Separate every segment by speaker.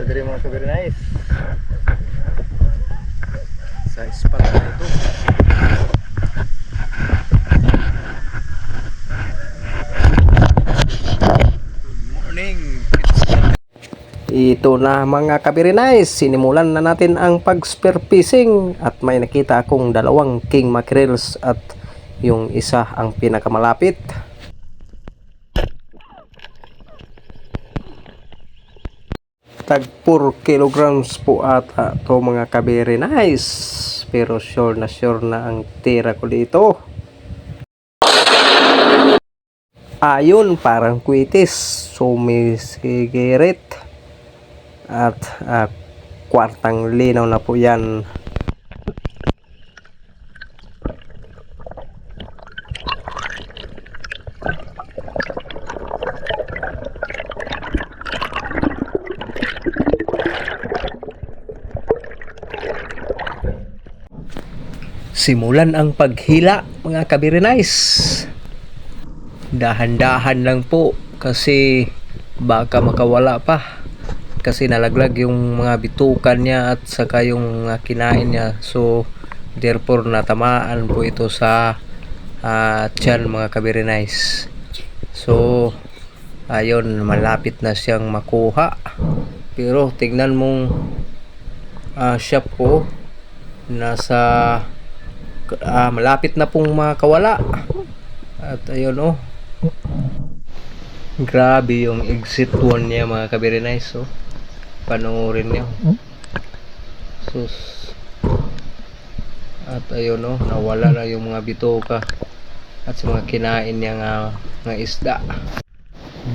Speaker 1: Ito diri mga kabiri nice. Sa spot na ito. Good morning.
Speaker 2: Ito na mga kabirinais, sinimulan na natin ang pag-spear fishing at may nakita akong dalawang king mackerels at yung isa ang pinakamalapit. Tag 4 kilograms po ata to mga kabirinais pero sure na sure na ang tira ko dito. Ayun, parang kwitis, sumisigirit at ah, kwartang linaw na po yan. Simulan ang paghila mga kabirinais. Dahan-dahan lang po kasi baka makawala pa. Kasi nalaglag yung mga bitukan niya at saka yung kinain niya. So therefore natamaan po ito sa uh, tiyan mga kabirinais. So ayun malapit na siyang makuha. Pero tingnan mong uh, siya po nasa ah, malapit na pong makawala at ayun oh Grabe yung exit 1 niya mga kabirinais oh. Panoorin niyo. Sus. At ayun oh, nawala na yung mga bitoka at sa mga kinain niya nga, nga isda.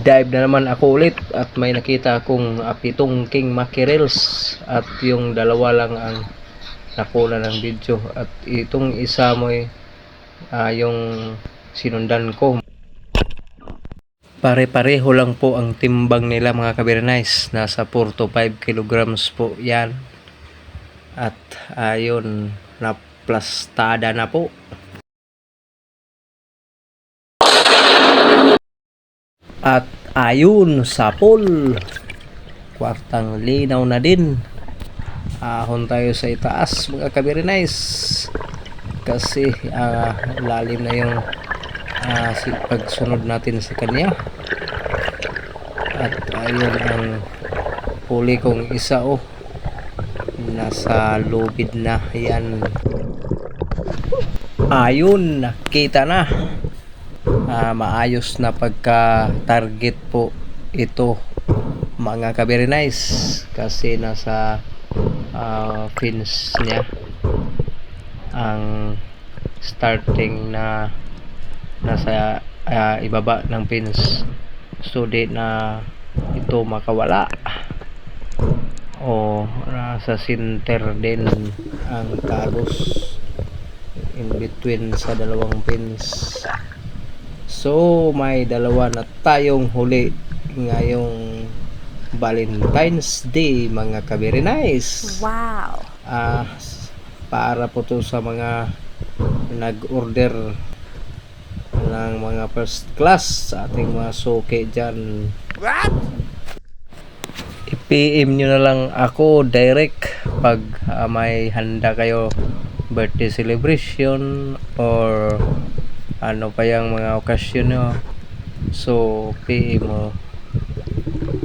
Speaker 2: Dive na naman ako ulit at may nakita akong pitong king mackerels at yung dalawa lang ang nakuna ng video at itong isa mo ah, yung sinundan ko Pare-pareho lang po ang timbang nila mga kabiranais. Nasa 4 to 5 kilograms po yan. At ayun, naplastada na po. At ayun, sapol. Kwartang linaw na din. Ahon tayo sa itaas mga kabiranais. Kasi ah, lalim na yung ah, si pagsunod natin sa kanya. At ayun ang huli kong isa oh. Nasa lubid na yan. Ayun nakita na. Ah, maayos na pagka target po ito mga kabirinais kasi nasa ah, fins niya. Ang starting na nasa ah, ibaba ng pins. So di na ito makawala. O nasa center din ang tagos in between sa dalawang pins. So may dalawa na tayong huli ngayong Valentine's Day mga kabirinais
Speaker 3: Wow.
Speaker 2: ah para po to sa mga nag-order ng mga first class sa ating mga suki dyan.
Speaker 1: What?
Speaker 2: I-PM nyo na lang ako direct pag ah, may handa kayo birthday celebration or ano pa yung mga okasyon nyo. So, PM mo.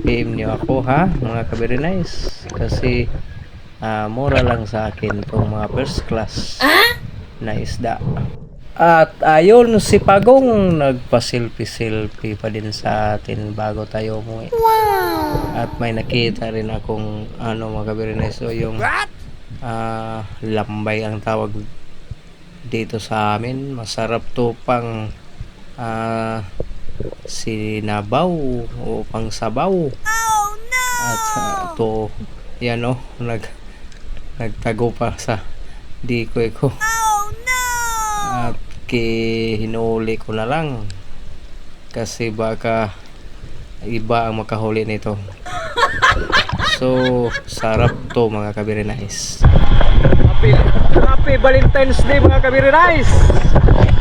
Speaker 2: PM nyo ako ha, mga kabirinize. Kasi, ah, mura lang sa akin itong mga first class na isda. At ayun, si Pagong nagpa-selfie-selfie pa din sa atin bago tayo umuwi. At may nakita rin akong ano mga kabirines. So yung ah, lambay ang tawag dito sa amin. Masarap to pang ah, sinabaw o pang sabaw. At ah, to yan o nag nagtago pa sa dikoy ko. At ki hinuli ko na lang kasi baka iba ang makahuli nito. So, sarap to mga kabirinais. Happy, happy Valentine's Day mga kabirinais!
Speaker 1: Oh, na kadiri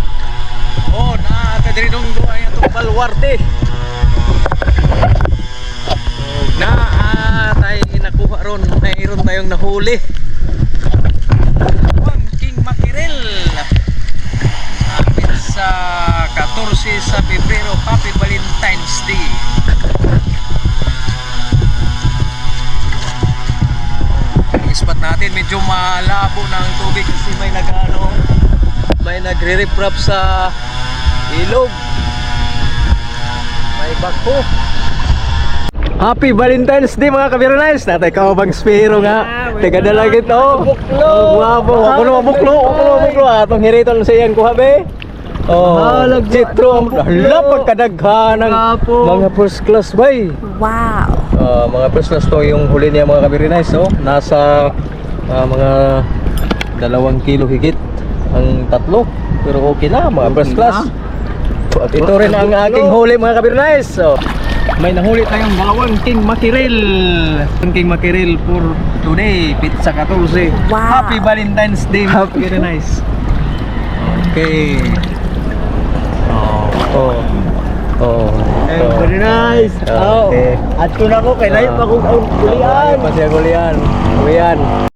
Speaker 1: atong balwarte.
Speaker 2: Na, ah, tayo
Speaker 1: mayroon, mayroon tayong nahuli. Ang King Mackerel. Malapit sa 14 sa Pebrero, Happy Valentine's Day. Spot natin medyo malabo ang tubig kasi may nagano may nagre-reprap sa ilog. Bako. Happy Valentine's Day mga kabiranays! Natay ka bang spiro nga. Teka na lang ito. Buklo! Guwapo. Ako naman buklo. Ako naman buklo. Atong hiriton sa iyan ko habe. Oh, Citro. Hala, pagkadaghan ng mga first class bay.
Speaker 4: Wow.
Speaker 1: Ah, mga first class to yung huli niya mga kabirinays oh. Nasa ah, mga dalawang kilo higit ang tatlo. Pero okay na, mga first class. At ito rin ang aking huli mga kabirinays. So, may nahuli tayong dalawang king. Ang king mackerel for today, pizza 14.
Speaker 4: Wow.
Speaker 1: Happy Valentine's Day mga kabirinays. Okay. Oh. Oh. Oh.
Speaker 3: Very nice.
Speaker 1: Oh,
Speaker 3: Oh.
Speaker 1: okay.
Speaker 3: At ko na ko, kay layo pa kong kulian.
Speaker 1: Pasya kulian. Kulian.